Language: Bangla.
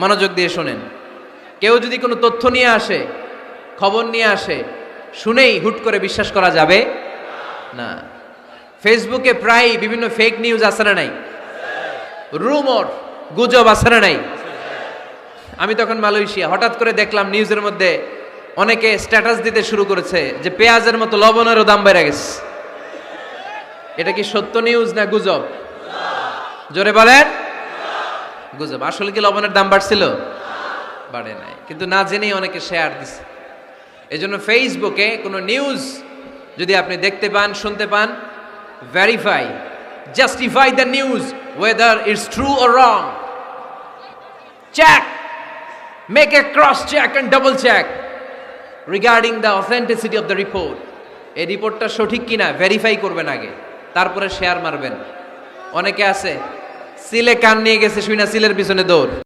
মনোযোগ দিয়ে শোনেন। কেউ যদি কোনো তথ্য নিয়ে আসে, খবর নিয়ে আসে, শুনেই হুট করে বিশ্বাস করা যাবে না। ফেসবুকে প্রায় বিভিন্ন ফেক নিউজ আছে না নাই? রুমর গুজব আছে না নাই? আমি তখন মালয়েশিয়া, হঠাৎ করে দেখলাম নিউজের মধ্যে অনেকে স্ট্যাটাস দিতে শুরু করেছে যে পেঁয়াজের মতো লবণেরও দাম বেড়ে গেছে। এটা কি সত্য নিউজ না গুজব? জোরে বলেন। গুজব। আসলে কি লবণের দাম বাড়ছিল? বাড়ে নাই। কিন্তু না জেনেই অনেকে শেয়ার দিছে। এই জন্য ফেসবুকে কোনো নিউজ যদি আপনি দেখতে পান, শুনতে পান verify justify the news whether it's true or wrong check make a cross check and double check regarding the authenticity of the report এই রিপোর্টটা সঠিক কিনা ভেরিফাই করবেন আগে। তারপরে শেয়ার মারবেন। অনেকে আছে সিলে কান নিয়ে গেছে শুই না সিলের পিছনে দৌড়।